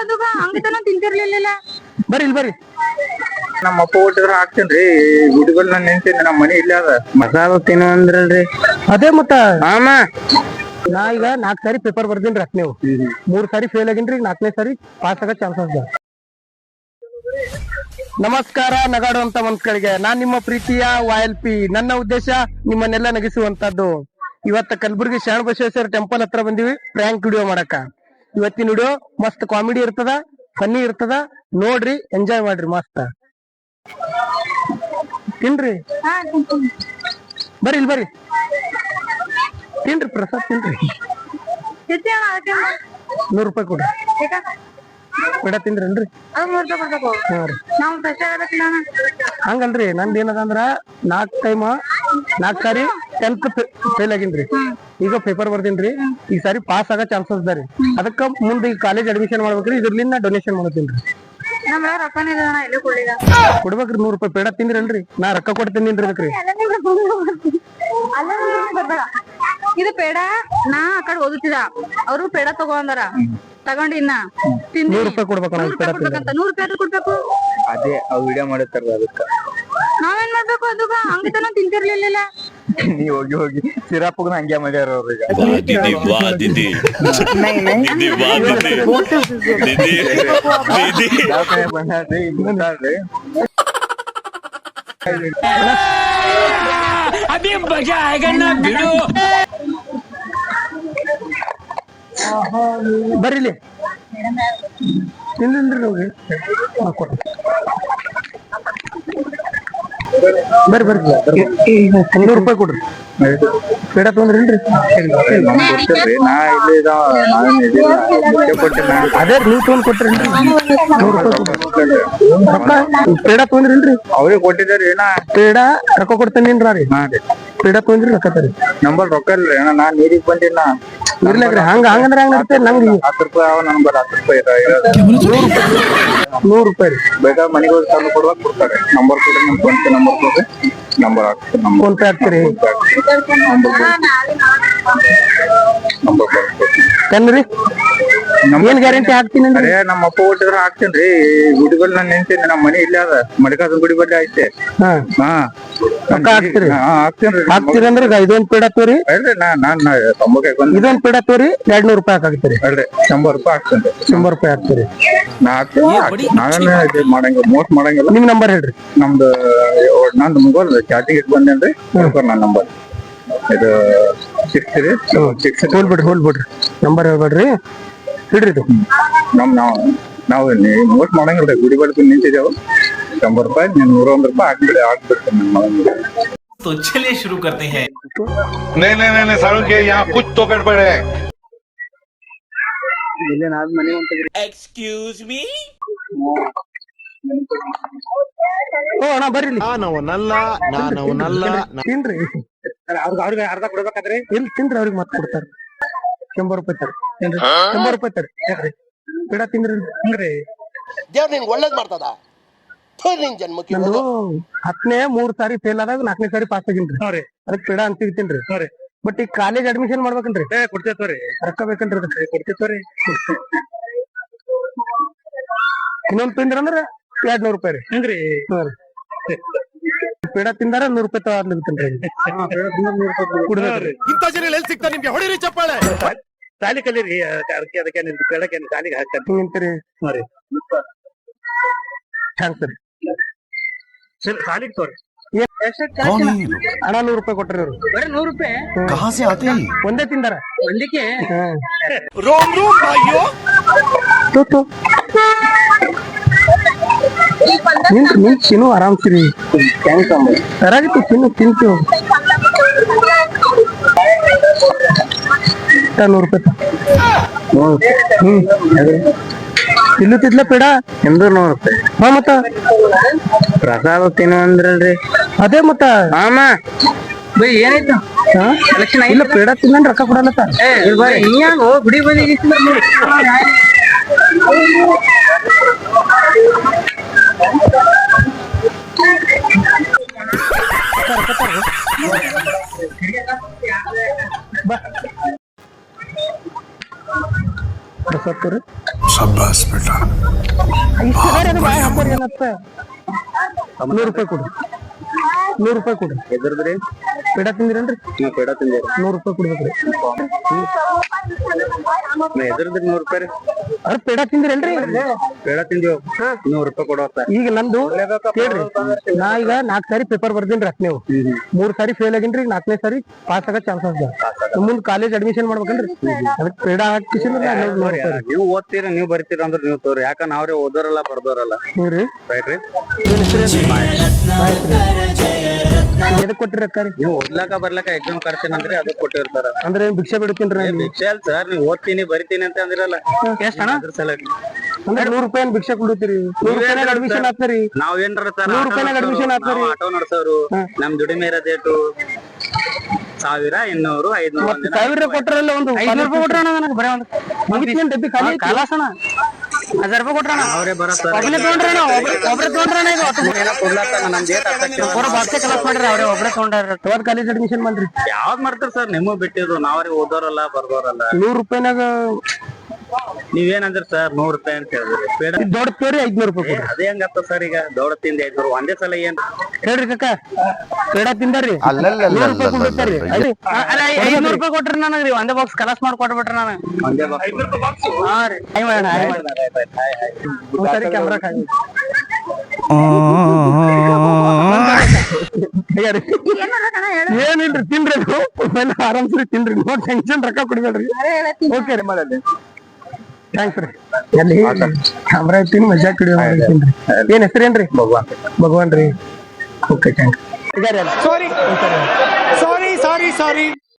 ಅದಕ್ಕ ಹಂಗತನ ತಿಂತಿರ್ಲಿಲ್ಲ ಬರ್ರಿ ಇಲ್ಲಿ ಬರ್ರಿ. ನಮ್ಮ ಅಪ್ಪ ಊಟದ್ರ ಹಾಕ್ತೇನ್ರಿ ಗುಡಿಗಳು ನಾನು ನಿಂತೀನಿ ನಮ್ಮ ಮನೆ ಇಲ್ಲ ಅದ. ಮಸಾಲ ತಿನ್ನು ಅಂದ್ರಲ್ರಿ ಅದೇ ಮತ್ತ. ಆಮ. ನಾ ಈಗ ನಾಕ್ ಸಾರಿ ಪೇಪರ್ ಬರ್ದಿನ್ರಿ ಅಕ್ ನೀವು ಮೂರ್ ಸಾರಿ ಫೇಲ್ ಆಗಿನ್ರಿ ನಾಲ್ಕನೇ ಸಾರಿ ಪಾಸ್ ಆಗೋ ಚಾನ್ಸಸ್ ಅದ ನಮಸ್ಕಾರ ನಗಾಡುವಂತ ಮನ್ಸ್ಗಳಿಗೆ ನಾನ್ ನಿಮ್ಮ ಪ್ರೀತಿಯ ವಾಯಲ್ ಪಿ ನನ್ನ ಉದ್ದೇಶ ನಿಮ್ಮನ್ನೆಲ್ಲ ನಗಿಸುವಂತದ್ದು. ಇವತ್ತ ಕಲಬುರಗಿ ಶರಣ ಬಸವೇಶ್ವರ ಟೆಂಪಲ್ ಹತ್ರ ಬಂದಿವಿ ಪ್ರ್ಯಾಂಕ್ ವಿಡಿಯೋ ಮಾಡಕ ಇವತ್ತಿನ ವಿಡಿಯೋ ಮಸ್ತ್ ಕಾಮಿಡಿ ಇರ್ತದ ಫನ್ನಿ ಇರ್ತದ. ನೋಡ್ರಿ ಎಂಜಾಯ್ ಮಾಡ್ರಿ ಮಸ್ತ್. ತಿನ್ರಿ? ಬರ್ರಿ ಇಲ್ಲಿ ಬರ್ರಿ. ತಿನ್ರಿ ಪ್ರಸಾದ್ ತಿನ್ರಿ. ನೂರ್ ರೂಪಾಯಿ ಕೊಡ್ರಿ ಬೇಡ ತಿಂದ್ರೇನ್ರಿ ಹಂಗಲ್ರಿ ನಂದ್ ಏನದ ಅಂದ್ರ ನಾಕ್ ಟೈಮ್ ನಾಕ್ ಸಾರಿ ಟೆಂತ್ ಫೇಲ್ ಆಗಿನ್ರಿ. ಈಗ ಪೇಪರ್ ಬರ್ತೀನಿ ಈ ಸಾರಿ ಪಾಸ್ ಆಗೋ ಚಾನ್ಸಸ್ ಅದ ರೀ. ಅದಕ್ಕ ಮುಂದೆ ಈ ಕಾಲೇಜ್ ಅಡ್ಮಿಷನ್ ಮಾಡ್ಬೇಕ್ರಿ ಇದ್ರಲಿಂದ ಡೊನೇಷನ್ ಎಲ್ಲೂ ಕೊಡ್ಲಿಲ್ಲ? ಕೊಡ್ಬೇಕ್ರಿ ನೂರ್ ರೂಪಾಯಿ ಪೇಡ ತಿಂದ್ರಲ್ರಿ. ನಾ ರೊಕ್ಕ ಕೊಡ್ತೀನಿ ಬರ್ಬೇಡ. ಇದು ಪೇಡ ನಾ ಆ ಕಡೆ ಓದುತ್ತಿದ ಅವರು ಪೇಡ ತಗೊಂಡಾರ ತಗೊಂಡಿನ್ನ ಇನ್ನ ನೂರ್ ರೂಪಾಯಿ ಕೊಡ್ಬೇಕು ನೂರು ಈ ರೂಪಾಯಿ ಕೊಡ್ಬೇಕಂತ. ನೂರ್ ರೂಪಾಯಿ ಕೊಡ್ಬೇಕು. ಅದೇ ವಿಡಿಯೋ ಮಾಡಿರ್ತಾರ ಅದಕ್ಕ. ನಾವೇನ್ ಮಾಡ್ಬೇಕು ಅದು ಹಂಗತನ ತಿಂತಿರ್ಲಿಲ್ಲ ನೀ ಹೋಗಿ ಹೋಗಿ. ಸಿರಪ್ಗು ಹಂಗೆ ಮಾಡ್ಯಾರ ಅವ್ರೀಗ ವಾದಿದಿ ವಾದಿದಿ ಬಿಡು ಬರೀಲಿ ಇಲ್ಲ. ಹೋಗಿ. ಕೊಡ್ತೀನಿ ಬರ್ರಿ ಬರ್ರಿ. ಹನ್ನೂರು ರೂಪಾಯಿ ಕೊಡ್ರಿ. ಪೇಡ ಮುಖ್ಯ ಕೊಟ್ಟಿನ ಅದೇ ನೀವು ತೊಗೊಂಡ್ ಕೊಟ್ರೇನ್ರಿ ನೂರ್ ರೂಪಾಯಿ ಕೊಡ್ರಿ. ರೊಕ್ಕ ಪೇಡ ತೊಂದ್ರೇನ್ರಿ ಅವ್ರಿಗೆ ಕೊಟ್ಟಿದ್ದಾರೆ ಏನ ಪೇಡ ರೊಕ್ಕ ಕೊಡ್ತೇನೆ ರೀ ಹಾ ರೀ. ಪೇಡ ತೊಂದ್ರಿ ರೊಕ್ಕ ತರಿ ನಂಬರ್ ರೊಕ್ಕ ಇಲ್ರಿ ಅಣ್ಣ ನಾ ನೀರಿಗೆ ಬಂದಿನ ಇರ್ಲಾಕ್ರಿ ಹಂಗ ಹಂಗಂದ್ರ ಹಂಗ ಇರ್ತೇನೆ ನಂಗೆ ಹತ್ತು ರೂಪಾಯಿ ಅವ ನಂಬರ್ ಹತ್ತು ರೂಪಾಯಿ ನೂರು ನೂರ್ ರೂಪಾಯಿ. ರೀ. ಬೇಕಾದ್ರೆ ಮನೆಗೆ ಹೋಗಿ ತಂದು ಕೊಡುವಾಗ ಕೊಡ್ತಾರೆ. ನಂಬರ್ ಕೊಡ್ರಿ ನಮ್ ಫೋನ್ ಪೇ ನಂಬರ್ ಕೊಡ್ರಿ. ನಂಬರ್ ಹಾಕ್ತೀರಿ ನಂಬರ್ ಫೋನ್ ಪೇ ಹಾಕ್ತೀರಿ. ನಂಬರ್ ಬರ್ಕೊಡ್ತೀನಿ ಕಣ್ರಿ ಏನ್ ಗ್ಯಾರಂಟಿ ಹಾಕ್ತೀನಿ ಅಂದ್ರೆ? ಅರೇ ನಮ್ಮ ಅಪ್ಪ ಹುಟ್ಟಿದ್ರ ಹಾಕ್ತೇನ್ರಿ ಗುಡಿಗಳು ನಾನು ನಿಂತೀನಿ ನಮ್ಮ ಮನೆ ಇಲ್ಲೇ ಅದ. ಮಡಿಕಾಸನ ಗುಡಿ ಬಲ್ಲಿ ಐತೆ. ಹಾ. ಹಾ. ರೊಕ್ಕ ಹಾಕ್ತೀರಿ? ಹಾ ಹಾಕ್ತೇನ್ರಿ ಹಾಕ್ತೀರಿ ಅಂದ್ರೆ ಈಗ ಇದೊಂದ್ ಪೇಡ ತೋರಿ? ಹೇಳ್ರಿ ನಾ ನಾನ್ ತೊಂಬತ್ತೈದು ಬಂದ್ ಇದೊಂದ್ ಪೇಡ ತೋರಿ ಎರಡ್ ನೂರ್ ರೂಪಾಯಿ ಹಾಕಾಗ್ತೀರಿ ಅಲ್ರಿ ಶಂಬರ್ ರೂಪಾಯಿ ಹಾಕ್ತೇನ್ರಿ. ಶಂಬರ್ ರೂಪಾಯಿ ಹಾಕ್ತೀರಿ. ನಾ ಹಾಕ್ತೇನೆ ನಾವೇನ ಇದು ಮಾಡಂಗಿಲ್ಲ ಮೋಟ್ ಮಾಡಂಗಿಲ್ಲ. ನಿಮ್ ನಂಬರ್ ಹೇಳ್ರಿ. ನಮ್ದು ನಂದು ಮುಗೋಲ್ ಚಾಟಿಗೆ ಇಟ್ಟು ಬಂದೇನ್ರಿ. ನನ್ನ ನಂಬರ್. ಇದು ಸಿಕ್ಸ್ ರೀ ಸಿಕ್ಸ್ ಹೋಲ್ ಬಿಡ್ರಿ ಹೋಲ್ ಬಿಡ್ರಿ ನಂಬರ್ ಹೇಳ್ಬೇಡ್ರಿ. ಹಿಡ್ರಿ ಇದು ನಮ್ ನಾವು ನಾವು ಮೋಸ್ಟ್ ಮಾಡಂಗಿಲ್ಲ ಗುಡಿ ಬಳಿ ನಿಂತಿದ್ದೇವೆ ಶಂಬರ್ ರೂಪಾಯಿ ನೀನ್ ನೂರ ಒಂದ್ ರೂಪಾಯಿ ಹಾಕ್ಬಿಡಿ ಹಾಕ್ಬಿಡ್ತೀನಿ ನನ್ನ ಮಗನಿಗೆ तो चलिए शुरू करते हैं नहीं नहीं नहीं नहीं सारुण के यहाँ कुछ तो गड़बड़ है एक्सक्यूज मी ಓ ಅಣ್ಣ ಬರ್ರಿ ಇಲ್ಲಿ ನಾನವನಲ್ಲ ನಾನವನಲ್ಲ ತಿನ್ರಿ ಅವ್ರಿಗೆ ಅವ್ರಿಗೆ ಅರ್ಧ ಕೊಡ್ಬೇಕಾದ್ರೆ ಇಲ್ಲಿ ತಿನ್ರಿ ಅವ್ರಿಗೆ ಮತ್ತೆ ಕೊಡ್ತಾರೆ ಶಂಬರ್ ರೂಪಾಯಿ ತರ ಶಂಬರ್ ರೂಪಾಯಿ ತರ ಯಾಕ್ರಿ? ಪೇಡ ತಿಂದ್ರಿ ಹಂಗ್ರಿ? ದೇವ್ರು ನಿನ್ಗೆ ಒಳ್ಳೇದ್ ಮಾಡ್ತದ? ಥು, ನಿನ್ ಜನ್ಮಕ್ಕೆ ನಂದು ಹತ್ತನೇ ಮೂರ್ ಸಾರಿ ಫೇಲ್ ಆದಾಗ ನಾಲ್ಕನೇ ಸಾರಿ ಪಾಸ್ ಆಗಿನ್ರಿ. ಅದಕ್ಕೆ ಪೇಡ ಅಂತ ಸಿಗ್ತೀನ್ರಿ ಬಟ್ ಈಗ ಕಾಲೇಜ್ ಅಡ್ಮಿಷನ್ ಮಾಡ್ಬೇಕನ್ರಿ ಕೊಡ್ತೇವ್ರಿ ರೊಕ್ಕ ಬೇಕನ್ರಿ ಅದಕ್ಕೆ. ಕೊಡ್ತೇವ್ರಿ ಇನ್ನೊಂದ್ ತಿಂದ್ರ ಅಂದ್ರ ಎರಡ್ ನೂರ್ ರೂಪಾಯಿ ರೀ. ಹೆಂಗ್ರಿ ಪೇಡ ತಿಂದಾರ ನೂರ್ ರೂಪಾಯಿ ತಗೊಳ್ತೀನಿ ಕುಡ್ದ್ರಿ ಇಂಥ ಜನ ಎಲ್ಲಿ ಸಿಗ್ತಾರೆ ನಿಮ್ಗೆ? ಹೊಡಿರಿ ಚಪ್ಪಾಳೆ. ಸಾಲಿ ಕಲೀರಿ ಅದಕ್ಕೆ ಅದಕ್ಕೆ ನಿಮ್ಗೆ ಕೇಳಕ್ಕೆ ಸಾಲಿಗೆ ಹಾಕ್ತಾರೆ. ನಿಂತೀರಿ. ನೋಡಿ. ಹ್ಯಾಂಗ್ ಸರಿ? ಸರ್ ಸಾಲಿಗೆ ತೋರಿ. ಅಣ್ಣ ನೂರು ರೂಪಾಯಿ ಕೊಟ್ಟರು ಇವರು ಬರೀ ನೂರು ರೂಪಾಯಿ? आते हैं ये? ಒಂದೇ ತಿಂದಾರ? ಒಂದಕ್ಕೆ? रोम रोम भाइयों ತೋ ತೋ. ನಿಂತು ಆರಾಮ್ ಸಿರಿ ಸರಾಗಿತ್ತು ತಿನ್ನು ತಿಂತೀವಿ. ನೂರು ರೂಪಾಯಿ. ಹ್ಮ್. ತಿನ್ನುತ್ತಿದ್ಲ ಪೇಡ? ಎಂದೂ ನೂರು ರೂಪಾಯಿ. ಹಾ ಮತ್ತ? ಪ್ರಸಾದ ತಿನ್ನು ಅಂದ್ರಲ್ರಿ ಅದೇ ಮತ್ತ? ಆಮ ಬೈ ಏನಾಯ್ತು? ಇಲ್ಲ ಪೇಡ ತಿನ್ನ ರೊಕ್ಕ ಕೊಡಲತ್ತ ಬಿಡಿ ಗುಡಿ ಅದು ಹಾಕೋರಿ ಏನತ್ತ ನೂರು ರೂಪಾಯಿ ಕೊಡು. ನೂರು ರೂಪಾಯಿ ಕೊಡು. ಎದ್ರದ್ರಿ? ಪೇಡ ತಿಂದಿರೇನ್ರಿ? ನಾ ಪೇಡ ತಿಂದಿರಿ ನೂರು ರೂಪಾಯಿ ಕೊಡ್ಬೇಕ್ರಿ. ನಾ ಎದ್ರದ್ರಿ ನೂರ್ ರೂಪಾಯಿ ರೀ. ಅದ್ರ ಪೇಡ ತಿಂದಿರೇನ್ರಿ? ಪೇಡ ತಿಂದೇವ್. ನೂರ್ ರೂಪಾಯಿ ಕೊಡೋತ್ತ ಈಗ ನಂದು ಕೇಳ್ರಿ ನಾ ಈಗ ನಾಲ್ಕ್ ಸಾರಿ ಪೇಪರ್ ಬರ್ದಿನ್ರಿ ಅತ್ ನೀವು. ಮೂರ್ ಸಾರಿ ಫೇಲ್ ಆಗಿನ್ರಿ ನಾಲ್ಕನೇ ಸಾರಿ ಪಾಸ್ ಆಗೋ ಚಾನ್ಸ್ ಅದ. ಮುಂದ್ ಕಾಲೇಜ್ ಅಡ್ಮಿಷನ್ ಮಾಡ್ಬೇಕನ್ರಿ? ಅದಕ್ಕೆ ಪೇಡ ಹಾಕಿಸಿ ನೀವು ಓದ್ತೀರ ನೀವು ಬರ್ತೀರ ಅಂದ್ರೆ ನೀವು ತೋರಿ. ಯಾಕ ನಾವ್ರೆ ಓದೋರಲ್ಲ ಬರ್ದೋರಲ್ಲ. ನೀವ್ರಿ ರೈಟ್ ರೀ ಎದಕ್ ಕೊಟ್ಟಿರಿ ರೀ? ನೀವು ಓದ್ಲಾಕ ಬರ್ಲಾಕ ಎಕ್ಸಾಮ್ ಕರ್ತೀನಂದ್ರಿ ಅದಕ್ಕೆ ಕೊಟ್ಟಿರ್ತಾರ. ಅಂದ್ರೆ ಏನ್ ಭಿಕ್ಷೆ ಬಿಡ್ತೀನ್ರಿ ಏ, ಭಿಕ್ಷೆ ಅಲ್ ಸರ್ ನೀವು ಓದ್ತೀನಿ ಬರಿತೀನಿ ಅಂತ ಅಂದಿರಲ್ಲ. ಎಷ್ಟ್ ಹಣ? ಅದ್ರ ಸಲುವಾಗಿ. ಅಂದ್ರೆ ನೂರ್ ರೂಪಾಯಿ ಭಿಕ್ಷೆ ಕೊಡ್ತೀರಿ? ನೂರ್ ಅಡ್ಮಿಷನ್ ಆಗ್ತಾರಿ ನಾವ್ ಏನ್ರ ಸರ್ ನೂರ್ ರೂಪಾಯಿನಾಗ admission ಹಾಕ್ತಾರಿ. ಆಟೋ ನಡ್ಸೋರು ನಮ್ ದುಡಿಮೆ ಇರೋದೇಟು ಸಾವಿರ ಇನ್ನೂರು ಐದ್ನೂರು ಒಂದಿನ ಸಾವಿರ ಕೊಟ್ರಲ್ಲ ಒಂದು ಐನೂರು ರೂಪಾಯಿ ಕೊಟ್ರಣ ನನಗೆ ಬರೀ ಒಂದು. ಡಬ್ಬಿ ಖಾಲಿ ಕಾಲಾಸಣ ಹಜಾರ್ ರೂಪಾಯಿ ಕೊಟ್ರಣ ಅವ್ರೇ ಬರೋ ಸರ್ ಒಬ್ಬನೇ ತೊಗೊಂಡ್ರಣ ಒಬ್ರೇ ತೊಗೊಂಡ್ರಣ ಬಾಕ್ಸೆ ಕಲಸ್ ಮಾಡ್ರಿ ಅವ್ರೆ ಒಬ್ರೇ ತೊಗೊಂಡಾರ. ತೋರ್ ಕಾಲೇಜ್ ಅಡ್ಮಿಷನ್ ಮಾಡ್ರಿ ಯಾವ್ದ್ ಮಾಡ್ತಾರ ಸರ್? ನಿಮಗ್ ಬಿಟ್ಟಿದ್ರು ನಾವ್ರಿ ಓದೋರಲ್ಲ ಬರ್ದೋರಲ್ಲ. ನೂರ್ ರೂಪಾಯಿನಾಗ ನೀವೇನಂದ್ರ ಸರ್? ನೂರ್ ರೂಪಾಯಿ ಅಂತ ಹೇಳಿದ್ರಿ. ಪೇಡ ದೊಡ್ಡ ಪೇರಿ ಐದ್ನೂರ್ ರೂಪಾಯಿ ಕೊಡ್ರಿ. ಅದೇ ಹೆಂಗತ್ತ ಸರ್ ಈಗ? ದೊಡ್ಡ ತಿಂದ ಐದ್ನೂರು ಒಂದೇ ಸಲ ಏನ್? ಹೇಳ್ರಿ ಕಕ್ಕ ಪೇಡ ತಿಂದಾರ್ರಿ. ನೂರ್ ರೂಪಾಯಿ ಕೊಡ್ತಾರ್ರಿ ಐದ್ನೂರ್ ರೂಪಾಯಿ ಕೊಟ್ರಿ ನನಗ್ರಿ ಒಂದೇ ಬಾಕ್ಸ್ ಕಲಾಸ್ ಮಾಡಿ ಕೊಟ್ಬಿಟ್ರಿ ನಾನು ಒಂದೇ ಹಾ ರೀ ಹಾಯ್ ಮಾಡೋಣ ಹಾಯ್ ಮಾಡೋಣ ಒಂದ್ಸರಿ ಕ್ಯಾಮ್ರಾ ಕಾಯಿ ಏನಿಲ್ರಿ ತಿನ್ರಿ ಆಮೇಲೆ ಆರಾಮ್ಸ್ರಿ ತಿನ್ರಿ ನೋ ಟೆನ್ಷನ್ ರೊಕ್ಕ ಕೊಡ್ಬೇಡ್ರಿ ಓಕೆ ರೀ ಮಾಡಲ್ಲಿ ಥ್ಯಾಂಕ್ಸ್ ರೀ ಎಲ್ಲಿ ಕ್ಯಾಮ್ರಾ ಇಟ್ಟಿನಿ ಮಜಾ ಏನ್ ಹೆಸರೇನ್ರಿ ಭಗವಾನ್ ಭಗವಾನ್ ರೀ ಓಕೆ ಥ್ಯಾಂಕ್ ಸಾರಿ ಸಾರಿ ಸಾರಿ ಸಾರಿ